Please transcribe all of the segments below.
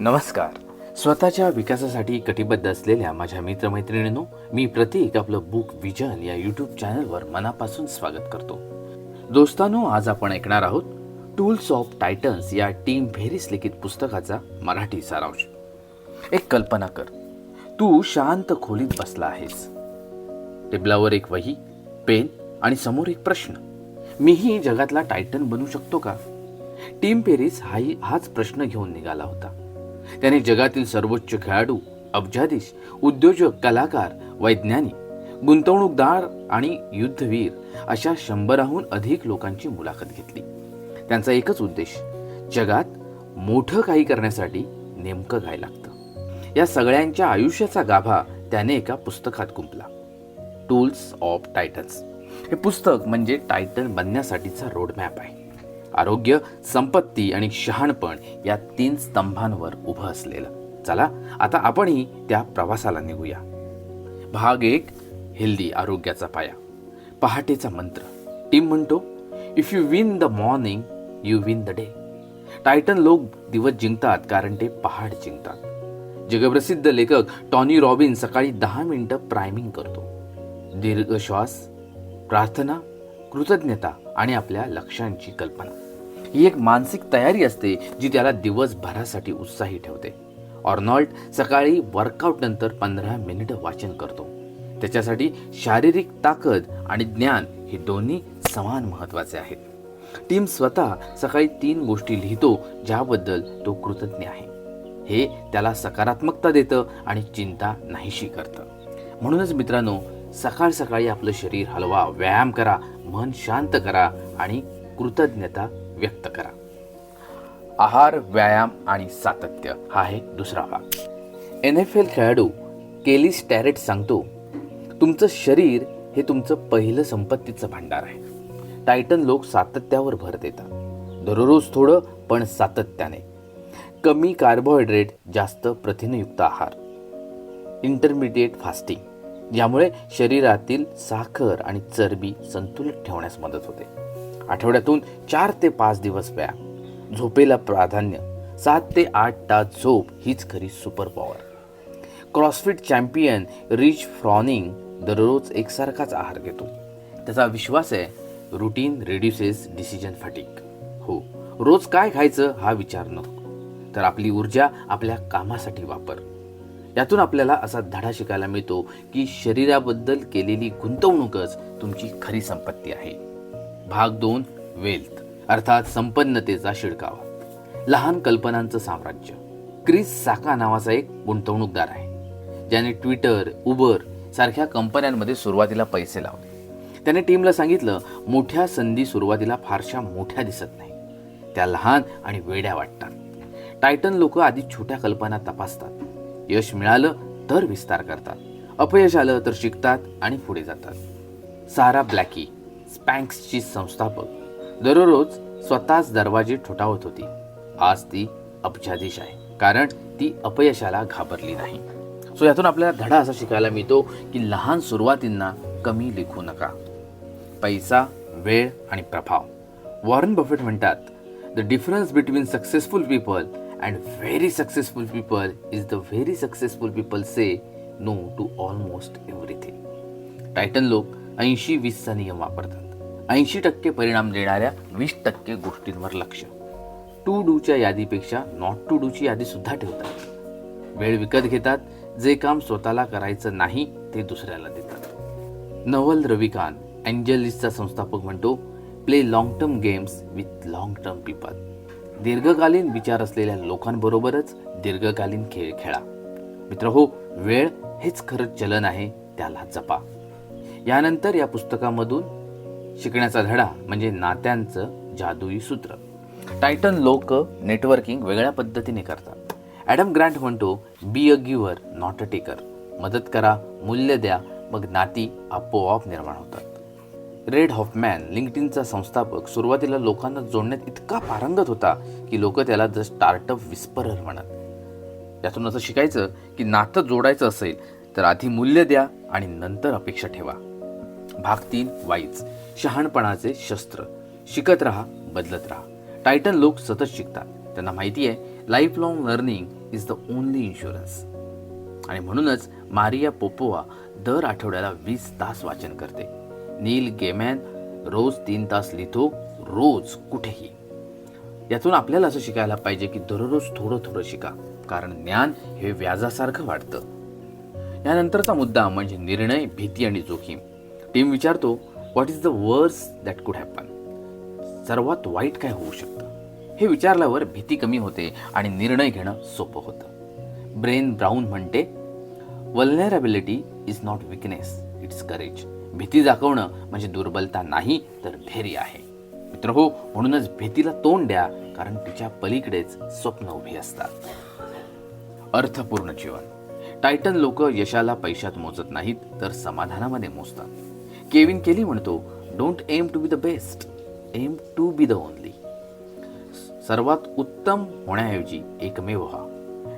नमस्कार. स्वतःच्या विकासासाठी कटिबद्ध असलेल्या माझ्या मित्रमैत्रिणींनो मी प्रतीक आपलं बुक विजन या यूट्यूब चॅनलवर मनापासून स्वागत करतो. दोस्तांनो आज आपण ऐकणार आहोत टूल्स ऑफ टायटन्स या टीम फेरीस लिखित पुस्तकाचा मराठी सारांश. एक कल्पना कर. तू शांत खोलीत बसला आहेस. टेबलावर एक वही पेन आणि समोर एक प्रश्न. मीही जगातला टायटन बनू शकतो का? टीम पेरिस हाही हाच प्रश्न घेऊन निघाला होता. त्याने जगातील सर्वोच्च खेळाडू अब्जाधीश उद्योजक कलाकार वैज्ञानिक गुंतवणूकदार आणि युद्धवीर अशा शंभराहून अधिक लोकांची मुलाखत घेतली. त्यांचा एकच उद्देश जगात मोठं काही करण्यासाठी नेमकं काय लागतं. या सगळ्यांच्या आयुष्याचा गाभा त्याने एका पुस्तकात गुंपला टूल्स ऑफ टायटन्स हे पुस्तक म्हणजे टायटन बनण्यासाठीचा रोडमॅप आहे. आरोग्य संपत्ती आणि शहाणपण या तीन स्तंभांवर उभं असलेलं. चला आता आपणही त्या प्रवासाला निघूया. भाग एक हेल्दी आरोग्याचा पाया. पहाटेचा मंत्र. टीम म्हणतो if you win the morning you win the day Titan लोक दिवस जिंकतात कारण ते पहाड जिंकतात. जगप्रसिद्ध लेखक टॉनी रॉबिन सकाळी दहा मिनिटं प्रायमिंग करतो. दीर्घ श्वास प्रार्थना कृतज्ञता आणि आपल्या लक्ष्यांची कल्पना. ही एक मानसिक तयारी असते जी त्याला दिवसभरासाठी उत्साही ठेवते. ऑर्नॉल्ड सकाळी वर्कआउट नंतर पंधरा मिनिटं वाचन करतो. त्याच्यासाठी शारीरिक ताकद आणि ज्ञान हे दोन्ही समान महत्त्वाचे आहेत. टीम स्वतः सकाळी तीन गोष्टी लिहितो ज्याबद्दल तो कृतज्ञ आहे. हे त्याला सकारात्मकता देतं आणि चिंता नाहीशी करतं. म्हणूनच मित्रांनो सकाळ सकाळी आपलं शरीर हलवा व्यायाम करा मन शांत करा आणि कृतज्ञता व्यक्त करा. आहार व्यायाम आणि सातत्य हा आहे दुसरा भाग. एन एफ एल खेळाडू केली स्टॅरेट सांगतो तुमचं शरीर हे तुमचं पहिलं संपत्तीचं भांडार आहे. टायटन लोक सातत्यावर भर देतात. दररोज थोडं पण सातत्याने. कमी कार्बोहायड्रेट जास्त प्रथिनयुक्त आहार. इंटरमिडिएट फास्टिंग यामुळे शरीरातील साखर आणि चरबी संतुलित ठेवण्यास मदत होते. आठवड्यातून चार ते पाच दिवस व्यायाम. झोपेला प्राधान्य सात ते आठ तास झोप हीच खरी super power CrossFit champion Rich Froning दररोज एकसारखाच आहार घेतो. त्याचा विश्वास आहे रुटीन रेड्युसेस डिसिजन फटिक हो रोज काय खायचं हा विचार नको. तर आपली ऊर्जा आपल्या कामासाठी वापर. यातून आपल्याला असा धडा शिकायला मिळतो की शरीराबद्दल केलेली गुंतवणूकच तुमची खरी संपत्ती आहे. भाग दोन वेल्थ अर्थात संपन्नतेचा शिडकावा. लहान कल्पनांचं साम्राज्य. क्रिस साका नावाचा एक गुंतवणूकदार आहे. ज्याने ट्विटर उबर सारख्या कंपन्यांमध्ये सुरुवातीला पैसे लावले. त्याने टीमला सांगितलं मोठ्या संधी सुरुवातीला फारशा मोठ्या दिसत नाही. त्या लहान आणि वेड्या वाटतात. टायटन लोक आधी छोट्या कल्पना तपासतात. यश मिळालं तर विस्तार करतात. अपयश आलं तर शिकतात आणि पुढे जातात. सारा ब्लॅकी स्पँक्सची संस्थापक दररोज स्वतःच दरवाजे ठोठावत होती. आज ती अब्जाधीश आहे कारण ती अपयशाला घाबरली नाही. सो यातून आपल्याला धडा असा शिकायला मिळतो की लहान सुरुवातींना कमी लिखू नका. पैसा वेळ आणि प्रभाव. वॉरन बफेट म्हणतात the difference between successful people and very successful people is the very successful people say no to almost everything Titan लोक ऐंशी वीसचा नियम वापरतात. ऐंशी टक्के परिणाम देणाऱ्या वीस टक्के गोष्टींवर लक्ष. टू डूच्या यादीपेक्षा नॉट टू डूची यादी सुद्धा ठेवतात. वेळ विकत घेतात जे काम स्वतःला करायचं नाही ते दुसऱ्याला देतात. नवल रविकांत अँजलिसचा संस्थापक म्हणतो play long term games with long term people दीर्घकालीन विचार असलेल्या लोकांबरोबरच दीर्घकालीन खेळ खेळा. मित्र हो वेळ हेच खरं चलन आहे त्याला जपा. यानंतर या पुस्तकामधून शिकण्याचा धडा म्हणजे नात्यांचं जादुई सूत्र. टायटन लोक नेटवर्किंग वेगळ्या पद्धतीने करतात. ॲडम ग्रँट म्हणतो be a giver not a taker मदत करा मूल्य द्या मग नाती आपोआप निर्माण होतात. रेड हॉफमॅन लिंक्डइनचा संस्थापक सुरुवातीला लोकांना जोडण्यात इतका पारंगत होता की लोक त्याला द स्टार्टअप विस्परर म्हणत. यातून असं शिकायचं की नातं जोडायचं असेल तर आधी मूल्य द्या आणि नंतर अपेक्षा ठेवा. भाग तीन वाईज. शहाणपणाचे शस्त्र. शिकत राहा बदलत राहा. टायटन लोक सतत शिकतात. त्यांना माहिती आहे life long learning is the only insurance आणि म्हणूनच मारिया पोपोवा दर आठवड्याला वीस तास वाचन करते. नील गेमॅन रोज तीन तास लिहितो रोज कुठेही. यातून आपल्याला असं शिकायला पाहिजे की दररोज थोडं थोडं शिका कारण ज्ञान हे व्याजासारखं वाटतं यानंतरचा मुद्दा म्हणजे निर्णय भीती आणि जोखीम. टीम विचारतो what is the worst that could happen सर्वात वाईट काय होऊ शकतं? हे विचारल्यावर भीती कमी होते आणि निर्णय घेणं सोपं होतं. ब्रेन ब्राऊन म्हणते vulnerability is not weakness it's courage भीती दाखवणं म्हणजे दुर्बलता नाही तर धैर्य आहे. मित्र हो म्हणूनच भीतीला तोंड द्या कारण तिच्या पलीकडेच स्वप्न उभी असतात. अर्थपूर्ण जीवन. टायटन लोक यशाला पैशात मोजत नाहीत तर समाधानामध्ये मोजतात. केविन केली म्हणतो don't aim to be the best aim to be the only सर्वात उत्तम होण्याऐवजी एकमेव व्हा.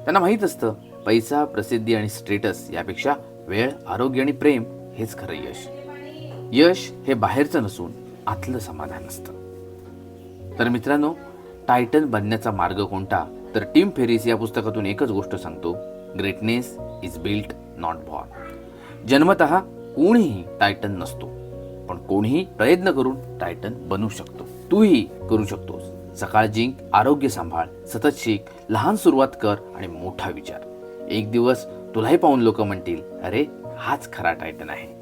त्यांना माहीत असतं पैसा प्रसिद्धी आणि स्टेटस यापेक्षा वेळ आरोग्य आणि प्रेम हेच खरं यश. यश हे बाहेरचं नसून आतलं समाधान असतं. तर मित्रांनो टायटन बनण्याचा मार्ग कोणता? तर टीम फेरिस या पुस्तकातून एकच गोष्ट सांगतो. Greatness is built not born जन्मत कोणीही टायटन नसतो पण कोणीही प्रयत्न करून टायटन बनू शकतो. तूही करू शकतोस. सकाळ जिंक आरोग्य सांभाळ सतत शिक लहान सुरुवात कर आणि मोठा विचार. एक दिवस तुलाही पाहून लोक म्हणतील अरे हाच खरा टायटन आहे.